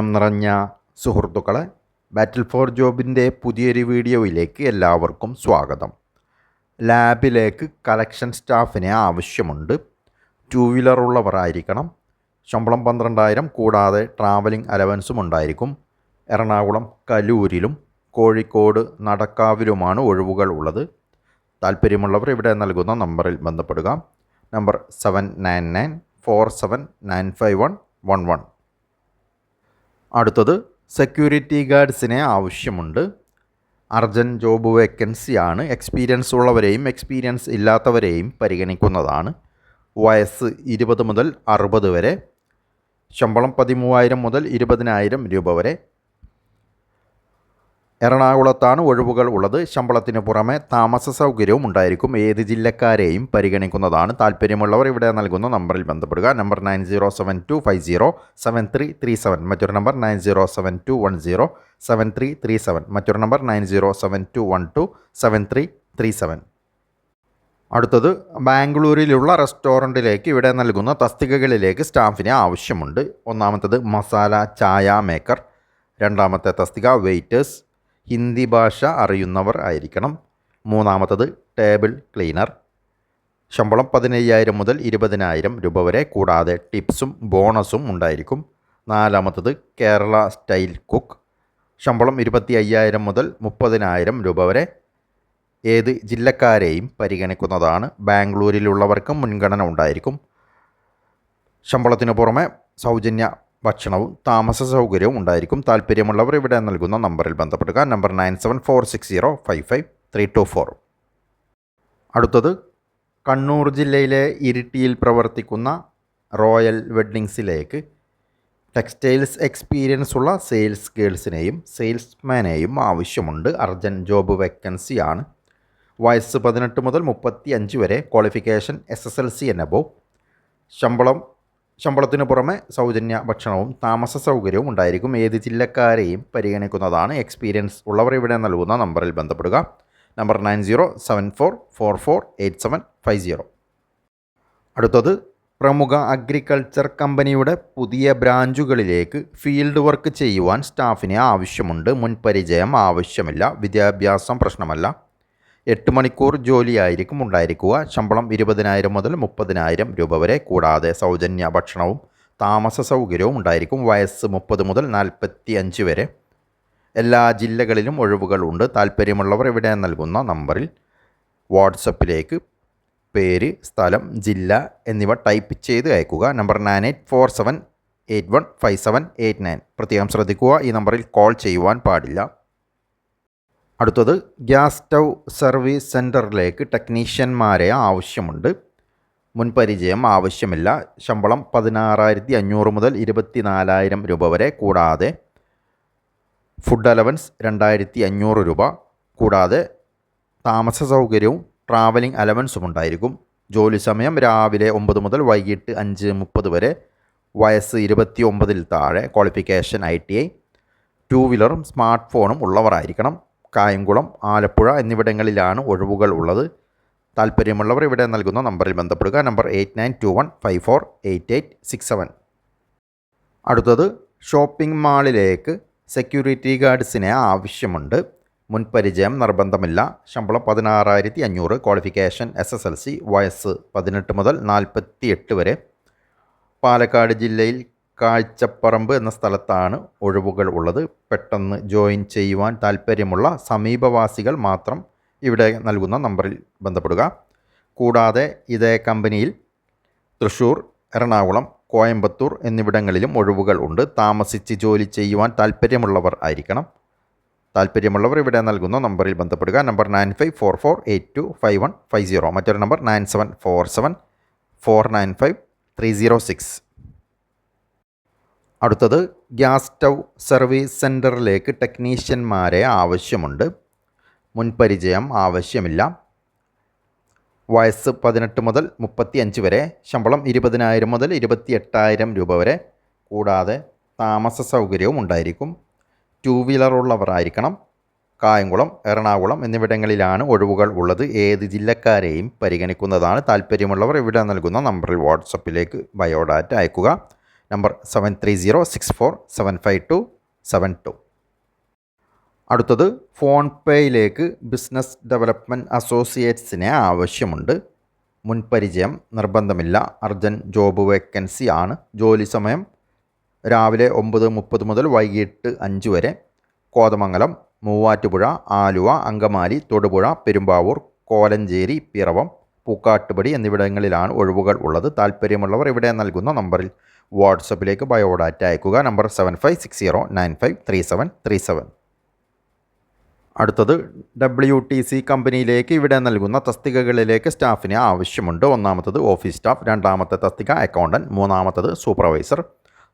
പ്രിയം നിറഞ്ഞ സുഹൃത്തുക്കളെ ബാറ്റിൽ ഫോർ ജോബിന്റെ പുതിയൊരു വീഡിയോയിലേക്ക് എല്ലാവർക്കും സ്വാഗതം. ലാബിലേക്ക് കളക്ഷൻ സ്റ്റാഫിനെ ആവശ്യമുണ്ട്. ടു വീലർ ഉള്ളവരായിരിക്കണം ശമ്പളം പന്ത്രണ്ടായിരം കൂടാതെ ട്രാവലിംഗ് അലവൻസും ഉണ്ടായിരിക്കും. എറണാകുളം കലൂരിലും കോഴിക്കോട് നടക്കാവിലുമാണ് ഒഴിവുകൾ ഉള്ളത്. താല്പര്യമുള്ളവർ ഇവിടെ നൽകുന്ന നമ്പറിൽ ബന്ധപ്പെടുക. Number seven nine nine four seven nine five one one one അടുത്തത് സെക്യൂരിറ്റി ഗാർഡ്സിനെ ആവശ്യമുണ്ട്. അർജന്റ് ജോബ് വേക്കൻസിയാണ്. എക്സ്പീരിയൻസ് ഉള്ളവരെയും എക്സ്പീരിയൻസ് ഇല്ലാത്തവരെയും പരിഗണിക്കുന്നതാണ്. വയസ്സ് ഇരുപത് മുതൽ അറുപത് വരെ ശമ്പളം പതിമൂവായിരം മുതൽ ഇരുപതിനായിരം രൂപ വരെ എറണാകുളത്താണ് ഒഴിവുകൾ ഉള്ളത്. ശമ്പളത്തിന് പുറമെ താമസ സൗകര്യവും ഉണ്ടായിരിക്കും. ഏത് ജില്ലക്കാരെയും പരിഗണിക്കുന്നതാണ് താല്പര്യമുള്ളവർ. ഇവിടെ നൽകുന്ന നമ്പറിൽ ബന്ധപ്പെടുക. Number nine zero seven two five zero seven three three seven. മറ്റൊരു number nine zero seven two one zero seven three three seven. മറ്റൊരു number nine zero seven two one two seven three three seven. അടുത്തത് ബാംഗ്ലൂരിലുള്ള റെസ്റ്റോറന്റിലേക്ക് ഇവിടെ നൽകുന്ന തസ്തികകളിലേക്ക് സ്റ്റാഫിനെ ആവശ്യമുണ്ട്. ഒന്നാമത്തത് മസാല ചായ മേക്കർ. രണ്ടാമത്തെ തസ്തിക വെയിറ്റേഴ്സ് ഹിന്ദി ഭാഷ അറിയുന്നവർ ആയിരിക്കണം. മൂന്നാമത്തത് ടേബിൾ ക്ലീനർ. ശമ്പളം പതിനയ്യായിരം മുതൽ ഇരുപതിനായിരം രൂപ വരെ കൂടാതെ ടിപ്സും ബോണസും ഉണ്ടായിരിക്കും. നാലാമത്തത് കേരള സ്റ്റൈൽ കുക്ക്. ശമ്പളം ഇരുപത്തി അയ്യായിരം മുതൽ മുപ്പതിനായിരം രൂപ വരെ. ഏത് ജില്ലക്കാരെയും പരിഗണിക്കുന്നതാണ് ബാംഗ്ലൂരിലുള്ളവർക്കും മുൻഗണന ഉണ്ടായിരിക്കും. ശമ്പളത്തിനു പുറമെ സൗജന്യ ഭക്ഷണവും താമസ സൗകര്യവും ഉണ്ടായിരിക്കും. താല്പര്യമുള്ളവർ ഇവിടെ നൽകുന്ന നമ്പറിൽ ബന്ധപ്പെടുക. Number nine seven four six zero five five three two four. അടുത്തത് കണ്ണൂർ ജില്ലയിലെ ഇരിട്ടിയിൽ പ്രവർത്തിക്കുന്ന റോയൽ വെഡ്ഡിങ്സിലേക്ക് ടെക്സ്റ്റൈൽസ് എക്സ്പീരിയൻസ് ഉള്ള സെയിൽസ് ഗേൾസിനെയും സെയിൽസ്മാനെയും ആവശ്യമുണ്ട്. അർജന്റ് ജോബ് വേക്കൻസിയാണ്. വയസ്സ് പതിനെട്ട് മുതൽ മുപ്പത്തി അഞ്ച് വരെ qualification S S L C and above ശമ്പളം ശമ്പളത്തിന് പുറമെ സൗജന്യ ഭക്ഷണവും താമസ സൗകര്യവും ഉണ്ടായിരിക്കും. ഏത് ജില്ലക്കാരെയും പരിഗണിക്കുന്നതാണ് എക്സ്പീരിയൻസ് ഉള്ളവർ ഇവിടെ നൽകുന്ന നമ്പറിൽ ബന്ധപ്പെടുക. Number nine zero seven four four four eight seven five zero. അടുത്തത് പ്രമുഖ അഗ്രികൾച്ചർ കമ്പനിയുടെ പുതിയ ബ്രാഞ്ചുകളിലേക്ക് ഫീൽഡ് വർക്ക് ചെയ്യുവാൻ സ്റ്റാഫിനെ ആവശ്യമുണ്ട്. മുൻപരിചയം ആവശ്യമില്ല. വിദ്യാഭ്യാസം പ്രശ്നമല്ല. എട്ട് മണിക്കൂർ ജോലിയായിരിക്കും ഉണ്ടായിരിക്കുക. ശമ്പളം ഇരുപതിനായിരം മുതൽ മുപ്പതിനായിരം രൂപ വരെ. കൂടാതെ സൗജന്യ ഭക്ഷണവും താമസ സൗകര്യവും ഉണ്ടായിരിക്കും. വയസ്സ് മുപ്പത് മുതൽ നാൽപ്പത്തി അഞ്ച് വരെ. എല്ലാ ജില്ലകളിലും ഒഴിവുകളുണ്ട് താല്പര്യമുള്ളവർ ഇവിടെ നൽകുന്ന നമ്പറിൽ വാട്സപ്പിലേക്ക് പേര് സ്ഥലം ജില്ല എന്നിവ ടൈപ്പ് ചെയ്ത് അയക്കുക. Number nine eight four seven eight one five seven eight nine. പ്രത്യേകം ശ്രദ്ധിക്കുക. ഈ നമ്പറിൽ കോൾ ചെയ്യുവാൻ പാടില്ല. അടുത്തത് ഗ്യാസ് സ്റ്റൗ സർവീസ് സെന്ററിലേക്ക് ടെക്നീഷ്യന്മാരെ ആവശ്യമുണ്ട്. മുൻപരിചയം ആവശ്യമില്ല. ശമ്പളം പതിനാറായിരത്തി അഞ്ഞൂറ് മുതൽ ഇരുപത്തി നാലായിരം രൂപ വരെ കൂടാതെ ഫുഡ് അലവൻസ് രണ്ടായിരത്തി അഞ്ഞൂറ് രൂപ. കൂടാതെ താമസ സൗകര്യവും ട്രാവലിംഗ് അലവൻസും ഉണ്ടായിരിക്കും. ജോലി സമയം രാവിലെ ഒമ്പത് മുതൽ വൈകിട്ട് അഞ്ച് മുപ്പത് വരെ. വയസ്സ് ഇരുപത്തി ഒമ്പതിൽ താഴെ. Qualification I T I. Two വീലറും smart ഫോണും ഉള്ളവരായിരിക്കണം. കായംകുളം ആലപ്പുഴ എന്നിവിടങ്ങളിലാണ് ഒഴിവുകൾ ഉള്ളത്. താല്പര്യമുള്ളവർ ഇവിടെ നൽകുന്ന നമ്പറിൽ ബന്ധപ്പെടുക. Number eight nine two one five four eight eight six seven. അടുത്തത് ഷോപ്പിംഗ് മാളിലേക്ക് സെക്യൂരിറ്റി ഗാർഡ്സിനെ ആവശ്യമുണ്ട്. മുൻപരിചയം നിർബന്ധമില്ല. ശമ്പളം പതിനാറായിരത്തി അഞ്ഞൂറ് qualification S S L C വയസ്സ് പതിനെട്ട് മുതൽ നാൽപ്പത്തി എട്ട് വരെ. പാലക്കാട് ജില്ലയിൽ കാഴ്ചപ്പറമ്പ് എന്ന സ്ഥലത്താണ് ഒഴിവുകൾ ഉള്ളത്. പെട്ടെന്ന് ജോയിൻ ചെയ്യുവാൻ താല്പര്യമുള്ള സമീപവാസികൾ മാത്രം ഇവിടെ നൽകുന്ന നമ്പറിൽ ബന്ധപ്പെടുക. കൂടാതെ ഇതേ കമ്പനിയിൽ തൃശ്ശൂർ എറണാകുളം കോയമ്പത്തൂർ എന്നിവിടങ്ങളിലും ഒഴിവുകൾ ഉണ്ട്. താമസിച്ച് ജോലി ചെയ്യുവാൻ താല്പര്യമുള്ളവർ ആയിരിക്കണം. താല്പര്യമുള്ളവർ ഇവിടെ നൽകുന്ന നമ്പറിൽ ബന്ധപ്പെടുക. Number nine five four four eight two five one five zero. മറ്റൊരു number nine seven four seven four nine five three zero six. അടുത്തത് ഗ്യാസ് സ്റ്റൗ സർവീസ് സെന്ററിലേക്ക് ടെക്നീഷ്യന്മാരെ ആവശ്യമുണ്ട്. മുൻപരിചയം ആവശ്യമില്ല. വയസ്സ് പതിനെട്ട് മുതൽ മുപ്പത്തി അഞ്ച് വരെ ശമ്പളം ഇരുപതിനായിരം മുതൽ ഇരുപത്തി എട്ടായിരം രൂപ വരെ കൂടാതെ താമസ സൗകര്യവും ഉണ്ടായിരിക്കും. ടു വീലർ ഉള്ളവരായിരിക്കണം. കായംകുളം എറണാകുളം എന്നിവിടങ്ങളിലാണ് ഒഴിവുകൾ ഉള്ളത്. ഏത് ജില്ലക്കാരെയും പരിഗണിക്കുന്നതാണ് താല്പര്യമുള്ളവർ. ഇവിടെ നൽകുന്ന നമ്പറിൽ വാട്സപ്പിലേക്ക് ബയോഡാറ്റ അയക്കുക. Number seven three zero six four seven five two seven two അടുത്തത് ഫോൺ പേയിലേക്ക് ബിസിനസ് ഡെവലപ്മെന്റ് അസോസിയേറ്റ്സിനെ ആവശ്യമുണ്ട്. മുൻപരിചയം നിർബന്ധമില്ല. അർജന്റ് ജോബ് വേക്കൻസി ആണ്. ജോലി സമയം രാവിലെ ഒമ്പത് മുപ്പത് മുതൽ വൈകിട്ട് അഞ്ച് വരെ. കോതമംഗലം മൂവാറ്റുപുഴ ആലുവ അങ്കമാലി തൊടുപുഴ പെരുമ്പാവൂർ കോലഞ്ചേരി പിറവം പൂക്കാട്ടുപടി എന്നിവിടങ്ങളിലാണ് ഒഴിവുകൾ ഉള്ളത്. താല്പര്യമുള്ളവർ ഇവിടെ നൽകുന്ന നമ്പറിൽ വാട്സപ്പിലേക്ക് ബയോഡാറ്റ അയക്കുക. Number seven five six zero nine five three seven three seven അടുത്തത് ഡബ്ല്യു ടി സി കമ്പനിയിലേക്ക് ഇവിടെ നൽകുന്ന തസ്തികകളിലേക്ക് സ്റ്റാഫിന് ആവശ്യമുണ്ട്. ഒന്നാമത്തത് ഓഫീസ് സ്റ്റാഫ് രണ്ടാമത്തെ തസ്തിക അക്കൗണ്ടന്റ് മൂന്നാമത്തത് സൂപ്പർവൈസർ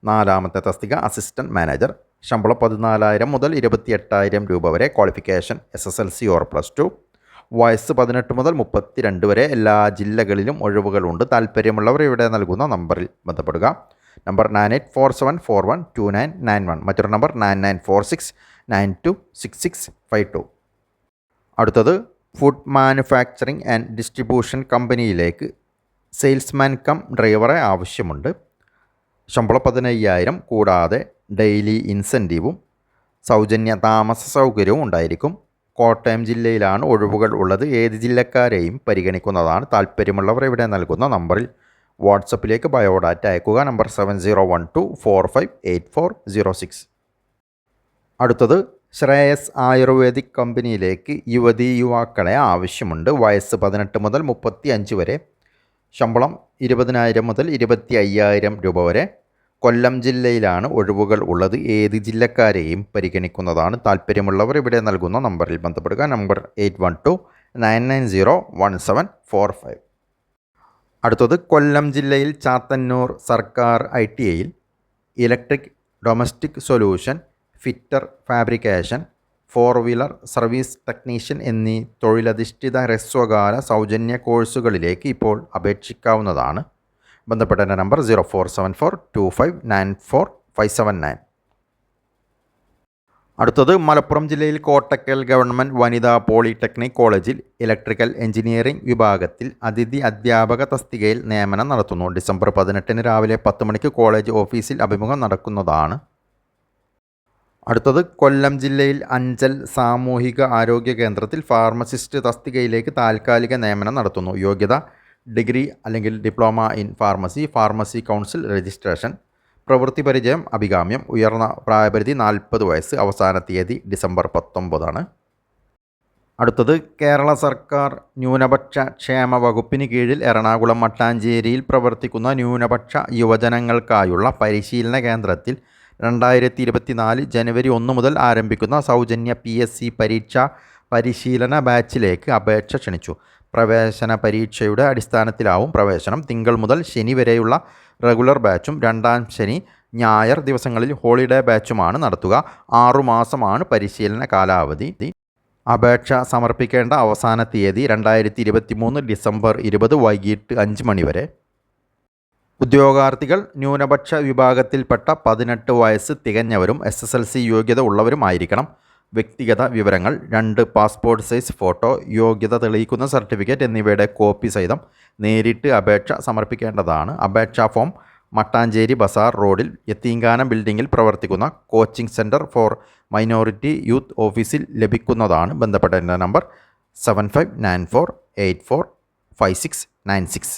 നാലാമത്തെ തസ്തിക അസിസ്റ്റന്റ് മാനേജർ. ശമ്പളം പതിനാലായിരം മുതൽ ഇരുപത്തി എട്ടായിരം രൂപ വരെ qualification S S L C or plus two വയസ്സ് പതിനെട്ട് മുതൽ മുപ്പത്തി രണ്ട് വരെ എല്ലാ ജില്ലകളിലും ഒഴിവുകളുണ്ട്. താല്പര്യമുള്ളവർ ഇവിടെ നൽകുന്ന നമ്പറിൽ ബന്ധപ്പെടുക. Number nine eight four seven four one two nine nine one. മറ്റൊരു number nine nine four six nine two six six five two. അടുത്തത് ഫുഡ് മാനുഫാക്ചറിംഗ് ആൻഡ് ഡിസ്ട്രിബ്യൂഷൻ കമ്പനിയിലേക്ക് സെയിൽസ്മാൻ കം ഡ്രൈവറെ ആവശ്യമുണ്ട്. ശമ്പളം പതിനയ്യായിരം കൂടാതെ ഡെയിലി ഇൻസെന്റീവും സൗജന്യ താമസ സൗകര്യവും ഉണ്ടായിരിക്കും. കോട്ടയം ജില്ലയിലാണ് ഒഴിവുകൾ ഉള്ളത്. ഏത് ജില്ലക്കാരെയും പരിഗണിക്കുന്നതാണ് താല്പര്യമുള്ളവർ ഇവിടെ നൽകുന്ന നമ്പറിൽ വാട്സപ്പിലേക്ക് ബയോഡാറ്റ അയക്കുക. Number seven zero one two four five eight four zero six അടുത്തത് ശ്രേയസ് ആയുർവേദിക് കമ്പനിയിലേക്ക് യുവതി യുവാക്കളെ ആവശ്യമുണ്ട്. വയസ്സ് പതിനെട്ട് മുതൽ മുപ്പത്തി അഞ്ച് വരെ ശമ്പളം ഇരുപതിനായിരം മുതൽ ഇരുപത്തി അയ്യായിരം രൂപ വരെ. കൊല്ലം ജില്ലയിലാണ് ഒഴിവുകൾ ഉള്ളത്. ഏത് ജില്ലക്കാരെയും പരിഗണിക്കുന്നതാണ്. താല്പര്യമുള്ളവർ ഇവിടെ നൽകുന്ന നമ്പറിൽ ബന്ധപ്പെടുക. Number eight one two nine nine zero one seven four five അടുത്തത് കൊല്ലം ജില്ലയിൽ ചാത്തന്നൂർ സർക്കാർ ഐ ടി ഐയിൽ electric domestic solution fitter fabrication four wheeler service technician എന്നീ തൊഴിലധിഷ്ഠിത ഹ്രസ്വകാല സൗജന്യ കോഴ്സുകളിലേക്ക് ഇപ്പോൾ അപേക്ഷിക്കാവുന്നതാണ്. ബന്ധപ്പെട്ട number zero four seven four two five nine four five seven nine. അടുത്തത് മലപ്പുറം ജില്ലയിൽ കോട്ടക്കൽ ഗവൺമെന്റ് വനിതാ പോളിടെക്നിക് കോളേജിൽ ഇലക്ട്രിക്കൽ എഞ്ചിനീയറിംഗ് വിഭാഗത്തിൽ അതിഥി അധ്യാപക തസ്തികയിൽ നിയമനം നടത്തുന്നു. ഡിസംബർ പതിനെട്ടിന് രാവിലെ പത്ത് മണിക്ക് കോളേജ് ഓഫീസിൽ അഭിമുഖം നടക്കുന്നതാണ്. അടുത്തത് കൊല്ലം ജില്ലയിൽ അഞ്ചൽ സാമൂഹിക ആരോഗ്യ കേന്ദ്രത്തിൽ ഫാർമസിസ്റ്റ് തസ്തികയിലേക്ക് താൽക്കാലിക നിയമനം നടത്തുന്നു. യോഗ്യത ഡിഗ്രി അല്ലെങ്കിൽ diploma in pharmacy pharmacy council registration പ്രവൃത്തി പരിചയം അഭികാമ്യം ഉയർന്ന പ്രായപരിധി നാൽപ്പത് വയസ്സ് അവസാന തീയതി ഡിസംബർ പത്തൊമ്പതാണ്. അടുത്തത് കേരള സർക്കാർ ന്യൂനപക്ഷ ക്ഷേമ വകുപ്പിന് കീഴിൽ എറണാകുളം മട്ടാഞ്ചേരിയിൽ പ്രവർത്തിക്കുന്ന ന്യൂനപക്ഷ യുവജനങ്ങൾക്കായുള്ള പരിശീലന കേന്ദ്രത്തിൽ രണ്ടായിരത്തി ഇരുപത്തിനാല് ജനുവരി ഒന്ന് മുതൽ ആരംഭിക്കുന്ന സൗജന്യ പി എസ് സി പരീക്ഷ പരിശീലന ബാച്ചിലേക്ക് അപേക്ഷ ക്ഷണിച്ചു. പ്രവേശന പരീക്ഷയുടെ അടിസ്ഥാനത്തിലാവും പ്രവേശനം. തിങ്കൾ മുതൽ ശനി വരെയുള്ള റെഗുലർ ബാച്ചും രണ്ടാം ശനി ഞായർ ദിവസങ്ങളിൽ ഹോളിഡേ ബാച്ചുമാണ് നടത്തുക. ആറുമാസമാണ് പരിശീലന കാലാവധി. അപേക്ഷ സമർപ്പിക്കേണ്ട അവസാന തീയതി രണ്ടായിരത്തി ഇരുപത്തി മൂന്ന് ഡിസംബർ ഇരുപത് വൈകിട്ട് അഞ്ച് മണിവരെ ഉദ്യോഗാർത്ഥികൾ ന്യൂനപക്ഷ വിഭാഗത്തിൽപ്പെട്ട പതിനെട്ട് വയസ്സ് തികഞ്ഞവരും എസ് എസ് എൽ സി യോഗ്യത ഉള്ളവരുമായിരിക്കണം. വ്യക്തിഗത വിവരങ്ങൾ രണ്ട് പാസ്പോർട്ട് സൈസ് ഫോട്ടോ യോഗ്യത തെളിയിക്കുന്ന സർട്ടിഫിക്കറ്റ് എന്നിവയുടെ കോപ്പി സഹിതം നേരിട്ട് അപേക്ഷ സമർപ്പിക്കേണ്ടതാണ്. അപേക്ഷാ ഫോം മട്ടാഞ്ചേരി ബസാർ റോഡിൽ യത്തീങ്കാനം ബിൽഡിങ്ങിൽ പ്രവർത്തിക്കുന്ന coaching centre for minority youth ഓഫീസിൽ ലഭിക്കുന്നതാണ്. ബന്ധപ്പെട്ട number seven five nine four eight four five six nine six.